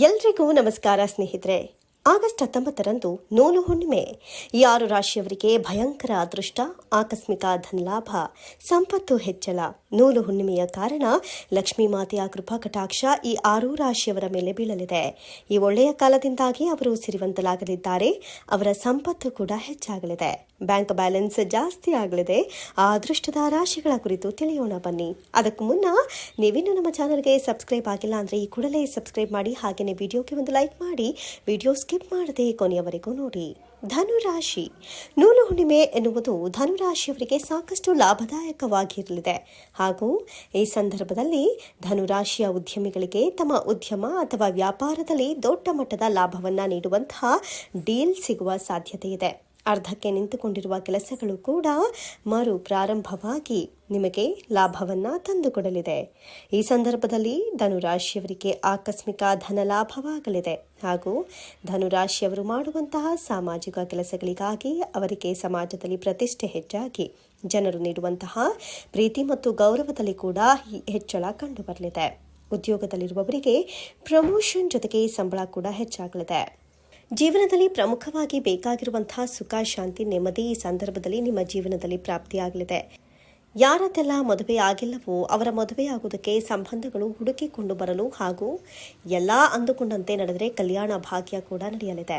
ಎಲ್ರಿಗೂ ನಮಸ್ಕಾರ ಸ್ನೇಹಿತರೆ. ಆಗಸ್ಟ್ ಹತ್ತೊಂಬತ್ತರಂದು ನೂಲು ಹುಣ್ಣಿಮೆ. ಯಾರು ರಾಶಿಯವರಿಗೆ ಭಯಂಕರ ಅದೃಷ್ಟ, ಆಕಸ್ಮಿಕ ಧನಲಾಭ, ಸಂಪತ್ತು ಹೆಚ್ಚಳ, ನೂಲು ಹುಣ್ಣಿಮೆಯ ಕಾರಣ ಲಕ್ಷ್ಮೀ ಮಾತೆಯ ಕೃಪಾ ಕಟಾಕ್ಷ ಈ ಆರು ರಾಶಿಯವರ ಮೇಲೆ ಬೀಳಲಿದೆ. ಈ ಒಳ್ಳೆಯ ಕಾಲದಿಂದಾಗಿ ಅವರು ಸಿರಿವಂತಲಾಗಲಿದ್ದಾರೆ. ಅವರ ಸಂಪತ್ತು ಕೂಡ ಹೆಚ್ಚಾಗಲಿದೆ. ಬ್ಯಾಂಕ್ ಬ್ಯಾಲೆನ್ಸ್ ಜಾಸ್ತಿ ಆಗಲಿದೆ. ಆ ಅದೃಷ್ಟದ ರಾಶಿಗಳ ಕುರಿತು ತಿಳಿಯೋಣ ಬನ್ನಿ. ಅದಕ್ಕೂ ಮುನ್ನ ನೀವಿನ್ನು ನಮ್ಮ ಚಾನಲ್ಗೆ ಸಬ್ಸ್ಕ್ರೈಬ್ ಆಗಿಲ್ಲ ಅಂದರೆ ಈ ಕೂಡಲೇ ಸಬ್ಸ್ಕ್ರೈಬ್ ಮಾಡಿ. ಹಾಗೆಯೇ ವಿಡಿಯೋಗೆ ಒಂದು ಲೈಕ್ ಮಾಡಿ. ವಿಡಿಯೋ ಸ್ಕಿಪ್ ಮಾಡದೆ ಕೊನೆಯವರೆಗೂ ನೋಡಿ. ಧನುರಾಶಿ. ನೂಲು ಹುಣ್ಣಿಮೆ ಎನ್ನುವುದು ಧನುರಾಶಿಯವರಿಗೆ ಸಾಕಷ್ಟು ಲಾಭದಾಯಕವಾಗಿರಲಿದೆ. ಹಾಗೂ ಈ ಸಂದರ್ಭದಲ್ಲಿ ಧನುರಾಶಿಯ ಉದ್ಯಮಿಗಳಿಗೆ ತಮ್ಮ ಉದ್ಯಮ ಅಥವಾ ವ್ಯಾಪಾರದಲ್ಲಿ ದೊಡ್ಡ ಮಟ್ಟದ ಲಾಭವನ್ನು ನೀಡುವಂತಹ ಡೀಲ್ ಸಿಗುವ ಸಾಧ್ಯತೆ ಇದೆ. ಅರ್ಧಕ್ಕೆ ನಿಂತುಕೊಂಡಿರುವ ಕೆಲಸಗಳು ಕೂಡ ಮರು ಪ್ರಾರಂಭವಾಗಿ ನಿಮಗೆ ಲಾಭವನ್ನು ತಂದುಕೊಡಲಿದೆ. ಈ ಸಂದರ್ಭದಲ್ಲಿ ಧನುರಾಶಿಯವರಿಗೆ ಆಕಸ್ಮಿಕ ಧನ ಲಾಭವಾಗಲಿದೆ. ಹಾಗೂ ಧನುರಾಶಿಯವರು ಮಾಡುವಂತಹ ಸಾಮಾಜಿಕ ಕೆಲಸಗಳಿಗಾಗಿ ಅವರಿಗೆ ಸಮಾಜದಲ್ಲಿ ಪ್ರತಿಷ್ಠೆ ಹೆಚ್ಚಾಗಿ ಜನರು ನೀಡುವಂತಹ ಪ್ರೀತಿ ಮತ್ತು ಗೌರವದಲ್ಲಿ ಕೂಡ ಹೆಚ್ಚಳ ಕಂಡುಬರಲಿದೆ. ಉದ್ಯೋಗದಲ್ಲಿರುವವರಿಗೆ ಪ್ರಮೋಷನ್ ಜೊತೆಗೆ ಸಂಬಳ ಕೂಡ ಹೆಚ್ಚಾಗಲಿದೆ. ಜೀವನದಲ್ಲಿ ಪ್ರಮುಖವಾಗಿ ಬೇಕಾಗಿರುವಂತಹ ಸುಖ, ಶಾಂತಿ, ನೆಮ್ಮದಿ ಈ ಸಂದರ್ಭದಲ್ಲಿ ನಿಮ್ಮ ಜೀವನದಲ್ಲಿ ಪ್ರಾಪ್ತಿಯಾಗಲಿದೆ. ಯಾರದೆಲ್ಲ ಮದುವೆ ಆಗಿಲ್ಲವೋ ಅವರ ಮದುವೆಯಾಗುವುದಕ್ಕೆ ಸಂಬಂಧಗಳು ಹುಡುಕಿಕೊಂಡು ಬರಲು ಹಾಗೂ ಎಲ್ಲ ಅಂದುಕೊಂಡಂತೆ ನಡೆದರೆ ಕಲ್ಯಾಣ ಭಾಗ್ಯ ಕೂಡ ನಡೆಯಲಿದೆ.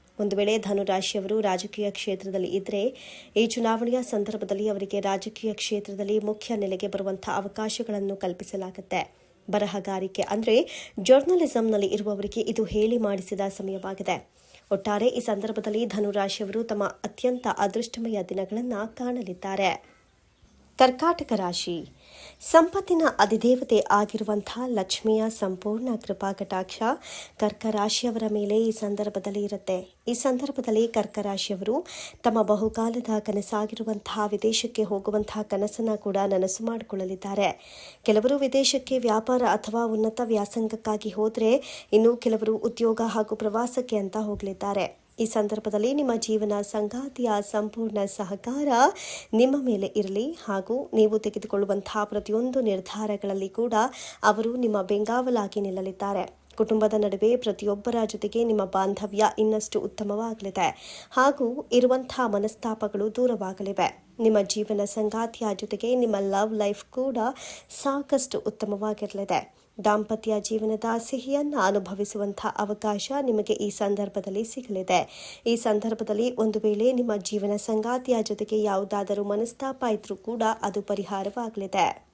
ಒಂದು ವೇಳೆ ಧನುರಾಶಿಯವರು ರಾಜಕೀಯ ಕ್ಷೇತ್ರದಲ್ಲಿ ಇದ್ದರೆ ಈ ಚುನಾವಣೆಯ ಸಂದರ್ಭದಲ್ಲಿ ಅವರಿಗೆ ರಾಜಕೀಯ ಕ್ಷೇತ್ರದಲ್ಲಿ ಮುಖ್ಯ ನೆಲೆಗೆ ಬರುವಂತಹ ಅವಕಾಶಗಳನ್ನು ಕಲ್ಪಿಸಲಾಗುತ್ತೆ. ಬರಹಗಾರಿಕೆ ಅಂದರೆ ಜರ್ನಲಿಸಂನಲ್ಲಿ ಇರುವವರಿಗೆ ಇದು ಹೇಳಿ ಮಾಡಿಸಿದ ಸಮಯವಾಗಿದೆ. ಒಟ್ಟಾರೆ ಈ ಸಂದರ್ಭದಲ್ಲಿ ಧನುರಾಶಿಯವರು ತಮ್ಮ ಅತ್ಯಂತ ಅದೃಷ್ಟಮಯ ದಿನಗಳನ್ನು ಕಾಣಲಿದ್ದಾರೆ. ಕರ್ಕಾಟಕ ರಾಶಿ. ಸಂಪತ್ತಿನ ಅಧಿದೇವತೆ ಆಗಿರುವಂತಹ ಲಕ್ಷ್ಮಿಯ ಸಂಪೂರ್ಣ ಕೃಪಾ ಕಟಾಕ್ಷ ಕರ್ಕ ರಾಶಿಯವರ ಮೇಲೆ ಈ ಸಂದರ್ಭದಲ್ಲಿ ಇರುತ್ತೆ. ಈ ಸಂದರ್ಭದಲ್ಲಿ ಕರ್ಕರಾಶಿಯವರು ತಮ್ಮ ಬಹುಕಾಲದ ಕನಸಾಗಿರುವಂತಹ ವಿದೇಶಕ್ಕೆ ಹೋಗುವಂತಹ ಕನಸನ್ನು ಕೂಡ ನನಸು ಮಾಡಿಕೊಳ್ಳಲಿದ್ದಾರೆ. ಕೆಲವರು ವಿದೇಶಕ್ಕೆ ವ್ಯಾಪಾರ ಅಥವಾ ಉನ್ನತ ವ್ಯಾಸಂಗಕ್ಕಾಗಿ ಹೋದರೆ ಇನ್ನು ಕೆಲವರು ಉದ್ಯೋಗ ಹಾಗೂ ಪ್ರವಾಸಕ್ಕೆ ಅಂತ ಹೋಗಲಿದ್ದಾರೆ. ಈ ಸಂದರ್ಭದಲ್ಲಿ ನಿಮ್ಮ ಜೀವನ ಸಂಗಾತಿಯ ಸಂಪೂರ್ಣ ಸಹಕಾರ ನಿಮ್ಮ ಮೇಲೆ ಇರಲಿ ಹಾಗೂ ನೀವು ತೆಗೆದುಕೊಳ್ಳುವಂತಹ ಪ್ರತಿಯೊಂದು ನಿರ್ಧಾರಗಳಲ್ಲಿ ಕೂಡ ಅವರು ನಿಮ್ಮ ಬೆಂಗಾವಲಾಗಿ ನಿಲ್ಲಲಿದ್ದಾರೆ. ಕುಟುಂಬದ ನಡುವೆ ಪ್ರತಿಯೊಬ್ಬರ ಜೊತೆಗೆ ನಿಮ್ಮ ಬಾಂಧವ್ಯ ಇನ್ನಷ್ಟು ಉತ್ತಮವಾಗಲಿದೆ ಹಾಗೂ ಇರುವಂತಹ ಮನಸ್ತಾಪಗಳು ದೂರವಾಗಲಿವೆ. ನಿಮ್ಮ ಜೀವನ ಸಂಗಾತಿಯ ಜೊತೆಗೆ ನಿಮ್ಮ ಲವ್ ಲೈಫ್ ಕೂಡ ಸಾಕಷ್ಟು ಉತ್ತಮವಾಗಿರಲಿದೆ. ದಾಂಪತ್ಯ ಜೀವನದ ಸಿಹಿಯನ್ನು ಅನುಭವಿಸುವಂತಹ ಅವಕಾಶ ನಿಮಗೆ ಈ ಸಂದರ್ಭದಲ್ಲಿ ಸಿಗಲಿದೆ. ಈ ಸಂದರ್ಭದಲ್ಲಿ ಒಂದು ವೇಳೆ ನಿಮ್ಮ ಜೀವನ ಸಂಗಾತಿಯ ಜೊತೆಗೆ ಯಾವುದಾದರೂ ಮನಸ್ತಾಪ ಇದ್ರೂ ಕೂಡ ಅದು ಪರಿಹಾರವಾಗಲಿದೆ.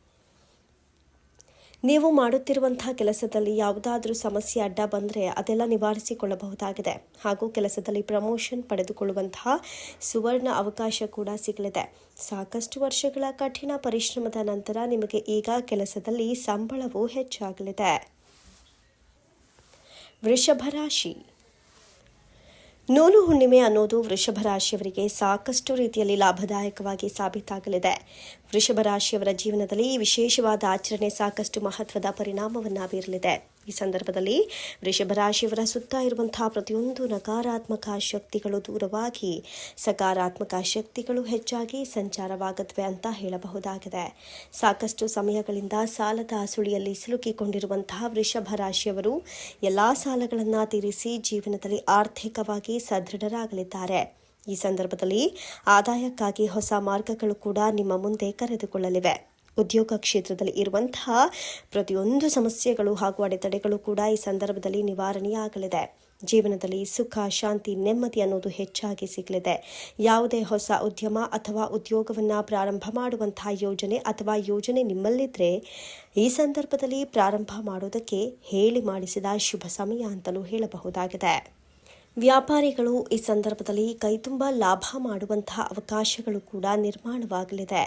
ನೀವು ಮಾಡುತ್ತಿರುವಂತಹ ಕೆಲಸದಲ್ಲಿ ಯಾವುದಾದರೂ ಸಮಸ್ಯೆ ಅಡ್ಡ ಬಂದರೆ ಅದೆಲ್ಲ ನಿವಾರಿಸಿಕೊಳ್ಳಬಹುದಾಗಿದೆ. ಹಾಗೂ ಕೆಲಸದಲ್ಲಿ ಪ್ರಮೋಷನ್ ಪಡೆದುಕೊಳ್ಳುವಂತಹ ಸುವರ್ಣ ಅವಕಾಶ ಕೂಡ ಸಿಗಲಿದೆ. ಸಾಕಷ್ಟು ವರ್ಷಗಳ ಕಠಿಣ ಪರಿಶ್ರಮದ ನಂತರ ನಿಮಗೆ ಈಗ ಕೆಲಸದಲ್ಲಿ ಸಂಬಳವು ಹೆಚ್ಚಾಗಲಿದೆ. ವೃಷಭ ರಾಶಿ ನೂಲು ಹುಣ್ಣಿಮೆ ಅನ್ನೋದು ವೃಷಭ ರಾಶಿಯವರಿಗೆ ಸಾಕಷ್ಟು ರೀತಿಯಲ್ಲಿ ಲಾಭದಾಯಕವಾಗಿ ಸಾಬೀತಾಗಲಿದೆ. ವೃಷಭ ರಾಶಿಯವರ ಜೀವನದಲ್ಲಿ ವಿಶೇಷವಾದ ಆಚರಣೆ ಸಾಕಷ್ಟು ಮಹತ್ವದ ಪರಿಣಾಮವನ್ನು ಬೀರಲಿದೆ ಈ ಸಂದರ್ಭದಲ್ಲಿ ವೃಷಭ ರಾಶಿಯವರ ಸುತ್ತ ಇರುವಂತಹ ಪ್ರತಿಯೊಂದು ನಕಾರಾತ್ಮಕ ಶಕ್ತಿಗಳು ದೂರವಾಗಿ ಸಕಾರಾತ್ಮಕ ಶಕ್ತಿಗಳು ಹೆಚ್ಚಾಗಿ ಸಂಚಾರವಾಗತ್ವೆ ಅಂತ ಹೇಳಬಹುದಾಗಿದೆ. ಸಾಕಷ್ಟು ಸಮಯಗಳಿಂದ ಸಾಲದ ಸುಳಿಯಲ್ಲಿ ಸಿಲುಕಿಕೊಂಡಿರುವಂತಹ ವೃಷಭ ರಾಶಿಯವರು ಎಲ್ಲ ಸಾಲಗಳನ್ನು ತೀರಿಸಿ ಜೀವನದಲ್ಲಿ ಆರ್ಥಿಕವಾಗಿ ಸದೃಢರಾಗಲಿದ್ದಾರೆ. ಈ ಸಂದರ್ಭದಲ್ಲಿ ಆದಾಯಕ್ಕಾಗಿ ಹೊಸ ಮಾರ್ಗಗಳು ಕೂಡ ನಿಮ್ಮ ಮುಂದೆ ಕರೆದುಕೊಳ್ಳಲಿವೆ. ಉದ್ಯೋಗ ಕ್ಷೇತ್ರದಲ್ಲಿ ಇರುವಂತಹ ಪ್ರತಿಯೊಂದು ಸಮಸ್ಯೆಗಳು ಹಾಗೂ ಅಡೆತಡೆಗಳು ಕೂಡ ಈ ಸಂದರ್ಭದಲ್ಲಿ ನಿವಾರಣೆಯಾಗಲಿದೆ. ಜೀವನದಲ್ಲಿ ಸುಖ, ಶಾಂತಿ, ನೆಮ್ಮದಿ ಅನ್ನೋದು ಹೆಚ್ಚಾಗಿ ಸಿಗಲಿದೆ. ಯಾವುದೇ ಹೊಸ ಉದ್ಯಮ ಅಥವಾ ಉದ್ಯೋಗವನ್ನು ಪ್ರಾರಂಭ ಮಾಡುವಂತಹ ಯೋಜನೆ ಅಥವಾ ಯೋಜನೆ ನಿಮ್ಮಲ್ಲಿದ್ದರೆ ಈ ಸಂದರ್ಭದಲ್ಲಿ ಪ್ರಾರಂಭ ಮಾಡೋದಕ್ಕೆ ಹೇಳಿ ಮಾಡಿಸಿದ ಶುಭ ಸಮಯ ಅಂತಲೂ ಹೇಳಬಹುದಾಗಿದೆ. ವ್ಯಾಪಾರಿಗಳು ಈ ಸಂದರ್ಭದಲ್ಲಿ ಕೈತುಂಬ ಲಾಭ ಮಾಡುವಂತಹ ಅವಕಾಶಗಳು ಕೂಡ ನಿರ್ಮಾಣವಾಗಲಿದೆ.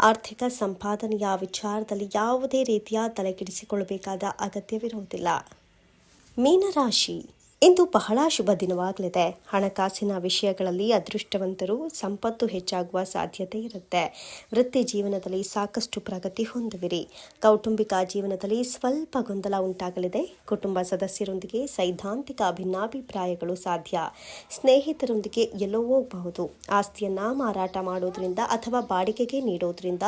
ಆರ್ಥಿಕ ಸಂಪಾದನೆಯ ವಿಚಾರದಲ್ಲಿ ಯಾವುದೇ ರೀತಿಯ ತಲೆಕೆಡಿಸಿಕೊಳ್ಳಬೇಕಾದ ಅಗತ್ಯವಿರುವುದಿಲ್ಲ. ಮೀನರಾಶಿ. ಇಂದು ಬಹಳ ಶುಭ ದಿನವಾಗಲಿದೆ. ಹಣಕಾಸಿನ ವಿಷಯಗಳಲ್ಲಿ ಅದೃಷ್ಟವಂತರು ಸಂಪತ್ತು ಹೆಚ್ಚಾಗುವ ಸಾಧ್ಯತೆ ಇರುತ್ತೆ. ವೃತ್ತಿ ಜೀವನದಲ್ಲಿ ಸಾಕಷ್ಟು ಪ್ರಗತಿ ಹೊಂದುವಿರಿ. ಕೌಟುಂಬಿಕ ಜೀವನದಲ್ಲಿ ಸ್ವಲ್ಪ ಗೊಂದಲ ಉಂಟಾಗಲಿದೆ. ಕುಟುಂಬ ಸದಸ್ಯರೊಂದಿಗೆ ಸೈದ್ಧಾಂತಿಕ ಭಿನ್ನಾಭಿಪ್ರಾಯಗಳು ಸಾಧ್ಯ. ಸ್ನೇಹಿತರೊಂದಿಗೆ ಎಲ್ಲೋ ಹೋಗಬಹುದು. ಆಸ್ತಿಯನ್ನು ಮಾರಾಟ ಮಾಡೋದ್ರಿಂದ ಅಥವಾ ಬಾಡಿಗೆಗೆ ನೀಡೋದ್ರಿಂದ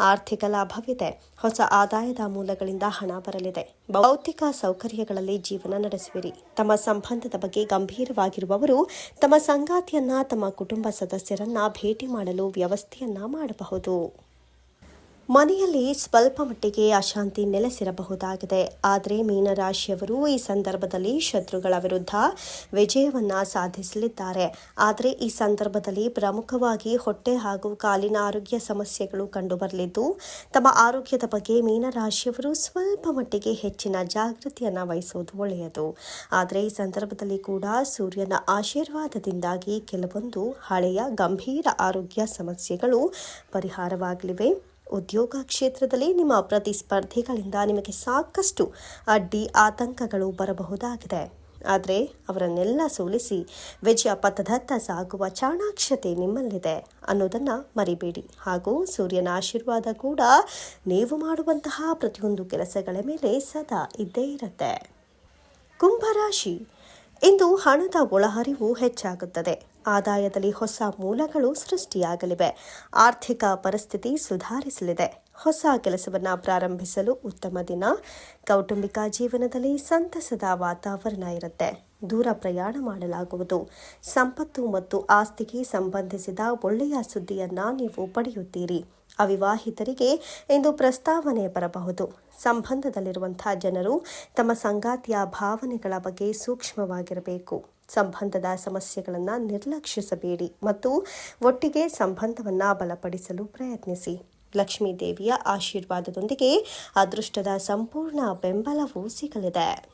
ಆರ್ಥಿಕ ಲಾಭವಿದೆ. ಹೊಸ ಆದಾಯದ ಮೂಲಗಳಿಂದ ಹಣ ಬರಲಿದೆ. ಭೌತಿಕ ಸೌಕರ್ಯಗಳಲ್ಲಿ ಜೀವನ ನಡೆಸುವಿರಿ. ತಮ್ಮ ಸಂಬಂಧದ ಬಗ್ಗೆ ಗಂಭೀರವಾಗಿರುವವರು ತಮ್ಮ ಸಂಗಾತಿಯನ್ನ ತಮ್ಮ ಕುಟುಂಬ ಸದಸ್ಯರನ್ನ ಭೇಟಿ ಮಾಡಲು ವ್ಯವಸ್ಥೆಯನ್ನ ಮಾಡಬಹುದು. ಮನೆಯಲ್ಲಿ ಸ್ವಲ್ಪ ಮಟ್ಟಿಗೆ ಅಶಾಂತಿ ನೆಲೆಸಿರಬಹುದಾಗಿದೆ. ಆದರೆ ಮೀನರಾಶಿಯವರು ಈ ಸಂದರ್ಭದಲ್ಲಿ ಶತ್ರುಗಳ ವಿರುದ್ಧ ವಿಜಯವನ್ನ ಸಾಧಿಸಲಿದ್ದಾರೆ. ಆದರೆ ಈ ಸಂದರ್ಭದಲ್ಲಿ ಪ್ರಮುಖವಾಗಿ ಹೊಟ್ಟೆ ಹಾಗೂ ಕಾಲಿನ ಆರೋಗ್ಯ ಸಮಸ್ಯೆಗಳು ಕಂಡುಬರಲಿದ್ದು, ತಮ್ಮ ಆರೋಗ್ಯದ ಬಗ್ಗೆ ಮೀನರಾಶಿಯವರು ಸ್ವಲ್ಪ ಮಟ್ಟಿಗೆ ಹೆಚ್ಚಿನ ಜಾಗೃತಿಯನ್ನು ವಹಿಸುವುದು ಒಳ್ಳೆಯದು. ಆದರೆ ಈ ಸಂದರ್ಭದಲ್ಲಿ ಕೂಡ ಸೂರ್ಯನ ಆಶೀರ್ವಾದದಿಂದಾಗಿ ಕೆಲವೊಂದು ಹಳೆಯ ಗಂಭೀರ ಆರೋಗ್ಯ ಸಮಸ್ಯೆಗಳು ಪರಿಹಾರವಾಗಲಿವೆ. ಉದ್ಯೋಗ ಕ್ಷೇತ್ರದಲ್ಲಿ ನಿಮ್ಮ ಪ್ರತಿಸ್ಪರ್ಧಿಗಳಿಂದ ನಿಮಗೆ ಸಾಕಷ್ಟು ಅಡ್ಡಿ ಆತಂಕಗಳು ಬರಬಹುದಾಗಿದೆ. ಆದರೆ ಅವರನ್ನೆಲ್ಲ ಸೋಲಿಸಿ ವಿಜಯ ಪಥದತ್ತ ಸಾಗುವ ಚಾಣಾಕ್ಷತೆ ನಿಮ್ಮಲ್ಲಿದೆ ಅನ್ನೋದನ್ನು ಮರಿಬೇಡಿ. ಹಾಗೂ ಸೂರ್ಯನ ಆಶೀರ್ವಾದ ಕೂಡ ನೀವು ಮಾಡುವಂತಹ ಪ್ರತಿಯೊಂದು ಕೆಲಸಗಳ ಮೇಲೆ ಸದಾ ಇದ್ದೇ ಇರುತ್ತೆ. ಕುಂಭರಾಶಿ ಇಂದು ಹಣದ ಒಳಹರಿವು ಹೆಚ್ಚಾಗುತ್ತದೆ. ಆದಾಯದಲ್ಲಿ ಹೊಸ ಮೂಲಗಳು ಸೃಷ್ಟಿಯಾಗಲಿವೆ. ಆರ್ಥಿಕ ಪರಿಸ್ಥಿತಿ ಸುಧಾರಿಸಲಿದೆ. ಹೊಸ ಕೆಲಸವನ್ನು ಪ್ರಾರಂಭಿಸಲು ಉತ್ತಮ ದಿನ. ಕೌಟುಂಬಿಕ ಜೀವನದಲ್ಲಿ ಸಂತಸದ ವಾತಾವರಣ ಇರುತ್ತೆ. ದೂರ ಪ್ರಯಾಣ ಮಾಡಲಾಗುವುದು. ಸಂಪತ್ತು ಮತ್ತು ಆಸ್ತಿಗೆ ಸಂಬಂಧಿಸಿದ ಒಳ್ಳೆಯ ಸುದ್ದಿಯನ್ನು ನೀವು ಪಡೆಯುತ್ತೀರಿ. ಅವಿವಾಹಿತರಿಗೆ ಇಂದು ಪ್ರಸ್ತಾವನೆ ಬರಬಹುದು. ಸಂಬಂಧದಲ್ಲಿರುವಂಥ ಜನರು ತಮ್ಮ ಸಂಗಾತಿಯ ಭಾವನೆಗಳ ಬಗ್ಗೆ ಸೂಕ್ಷ್ಮವಾಗಿರಬೇಕು. ಸಂಬಂಧದ ಸಮಸ್ಯೆಗಳನ್ನು ನಿರ್ಲಕ್ಷಿಸಬೇಡಿ ಮತ್ತು ಒಟ್ಟಿಗೆ ಸಂಬಂಧವನ್ನು ಬಲಪಡಿಸಲು ಪ್ರಯತ್ನಿಸಿ. ಲಕ್ಷ್ಮೀ ದೇವಿಯ ಆಶೀರ್ವಾದದೊಂದಿಗೆ ಅದೃಷ್ಟದ ಸಂಪೂರ್ಣ ಬೆಂಬಲವೂ ಸಿಗಲಿದೆ.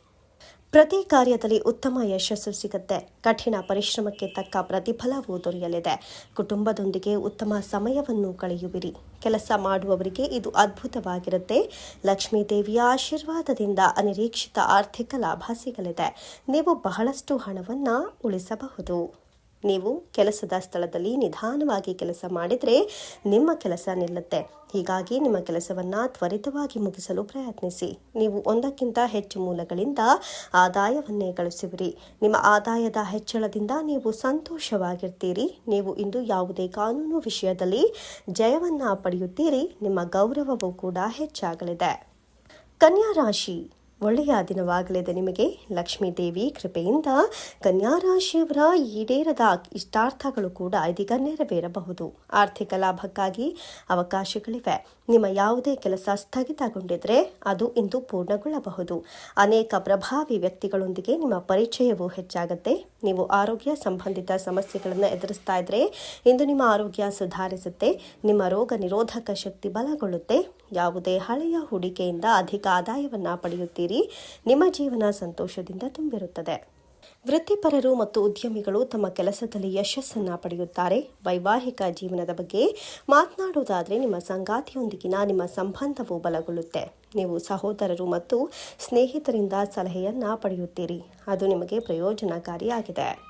ಪ್ರತಿ ಕಾರ್ಯದಲ್ಲಿ ಉತ್ತಮ ಯಶಸ್ಸು ಸಿಗುತ್ತೆ. ಕಠಿಣ ಪರಿಶ್ರಮಕ್ಕೆ ತಕ್ಕ ಪ್ರತಿಫಲವೂ ದೊರೆಯಲಿದೆ. ಕುಟುಂಬದೊಂದಿಗೆ ಉತ್ತಮ ಸಮಯವನ್ನು ಕಳೆಯುವಿರಿ. ಕೆಲಸ ಮಾಡುವವರಿಗೆ ಇದು ಅದ್ಭುತವಾಗಿರುತ್ತೆ. ಲಕ್ಷ್ಮೀ ದೇವಿಯ ಆಶೀರ್ವಾದದಿಂದ ಅನಿರೀಕ್ಷಿತ ಆರ್ಥಿಕ ಲಾಭ ಸಿಗಲಿದೆ. ನೀವು ಬಹಳಷ್ಟು ಹಣವನ್ನು ಉಳಿಸಬಹುದು. ನೀವು ಕೆಲಸದ ಸ್ಥಳದಲ್ಲಿ ನಿಧಾನವಾಗಿ ಕೆಲಸ ಮಾಡಿದರೆ ನಿಮ್ಮ ಕೆಲಸ ನಿಲ್ಲುತ್ತೆ. ಹೀಗಾಗಿ ನಿಮ್ಮ ಕೆಲಸವನ್ನು ತ್ವರಿತವಾಗಿ ಮುಗಿಸಲು ಪ್ರಯತ್ನಿಸಿ. ನೀವು ಒಂದಕ್ಕಿಂತ ಹೆಚ್ಚು ಮೂಲಗಳಿಂದ ಆದಾಯವನ್ನೇ ಗಳಿಸುವಿರಿ. ನಿಮ್ಮ ಆದಾಯದ ಹೆಚ್ಚಳದಿಂದ ನೀವು ಸಂತೋಷವಾಗಿರ್ತೀರಿ. ನೀವು ಇಂದು ಯಾವುದೇ ಕಾನೂನು ವಿಷಯದಲ್ಲಿ ಜಯವನ್ನ ಪಡೆಯುತ್ತೀರಿ. ನಿಮ್ಮ ಗೌರವವೂ ಕೂಡ ಹೆಚ್ಚಾಗಲಿದೆ. ಕನ್ಯಾ ರಾಶಿ ಒಳ್ಳೆಯ ದಿನವಾಗಲಿದೆ ನಿಮಗೆ. ಲಕ್ಷ್ಮೀ ದೇವಿ ಕೃಪೆಯಿಂದ ಕನ್ಯಾರಾಶಿಯವರ ಈಡೇರದ ಇಷ್ಟಾರ್ಥಗಳು ಕೂಡ ಇದೀಗ ನೆರವೇರಬಹುದು. ಆರ್ಥಿಕ ಲಾಭಕ್ಕಾಗಿ ಅವಕಾಶಗಳಿವೆ. ನಿಮ್ಮ ಯಾವುದೇ ಕೆಲಸ ಸ್ಥಗಿತಗೊಂಡಿದ್ರೆ ಅದು ಇಂದು ಪೂರ್ಣಗೊಳ್ಳಬಹುದು. ಅನೇಕ ಪ್ರಭಾವಿ ವ್ಯಕ್ತಿಗಳೊಂದಿಗೆ ನಿಮ್ಮ ಪರಿಚಯವು ಹೆಚ್ಚಾಗುತ್ತೆ. ನೀವು ಆರೋಗ್ಯ ಸಂಬಂಧಿತ ಸಮಸ್ಯೆಗಳನ್ನು ಎದುರಿಸ್ತಾ ಇದ್ರೆ ಇಂದು ನಿಮ್ಮ ಆರೋಗ್ಯ ಸುಧಾರಿಸುತ್ತೆ. ನಿಮ್ಮ ರೋಗ ನಿರೋಧಕ ಶಕ್ತಿ ಬಲಗೊಳ್ಳುತ್ತೆ. ಯಾವುದೇ ಹಳೆಯ ಹೂಡಿಕೆಯಿಂದ ಅಧಿಕ ಆದಾಯವನ್ನು ಪಡೆಯುತ್ತೀರಿ. ನಿಮ್ಮ ಜೀವನ ಸಂತೋಷದಿಂದ ತುಂಬಿರುತ್ತದೆ. ವೃತ್ತಿಪರರು ಮತ್ತು ಉದ್ಯಮಿಗಳು ತಮ್ಮ ಕೆಲಸದಲ್ಲಿ ಯಶಸ್ಸನ್ನು ಪಡೆಯುತ್ತಾರೆ. ವೈವಾಹಿಕ ಜೀವನದ ಬಗ್ಗೆ ಮಾತನಾಡುವುದಾದರೆ ನಿಮ್ಮ ಸಂಗಾತಿಯೊಂದಿಗಿನ ನಿಮ್ಮ ಸಂಬಂಧವು ಬಲಗೊಳ್ಳುತ್ತೆ. ನೀವು ಸಹೋದರರು ಮತ್ತು ಸ್ನೇಹಿತರಿಂದ ಸಲಹೆಯನ್ನು ಪಡೆಯುತ್ತೀರಿ. ಅದು ನಿಮಗೆ ಪ್ರಯೋಜನಕಾರಿಯಾಗಿದೆ.